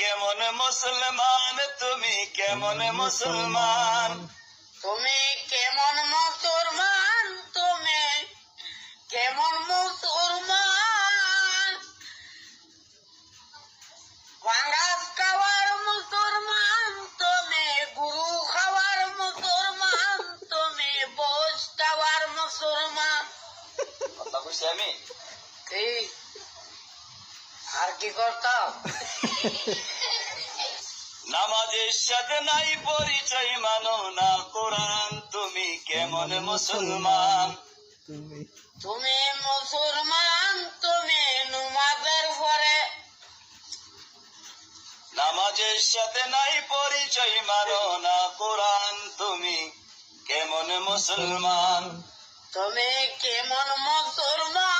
কেমন মুসলমান তুমি কেমন মুসলমান? তুমি কেমন মুসলমান? তুমি কেমন মুসলমান? ভাঙ্গাস খাওয়ার মুসলমান তুমি গুরু খাওয়ার মুসলমান তুমি বোঝ খাওয়ার মুসলমান। কথা কইছি আমি? কি আর কি করতাম? নামাজের সাথে নাই পরিচয় মানো না কোরআন তুমি কেমন মুসলমান? তুমি। মুসলমান তুমি নুমাজের পরে নামাজের সাথে নাই পরিচয় মানো না কোরআন তুমি কেমন মুসলমান? তুমি কেমন মুসলমান?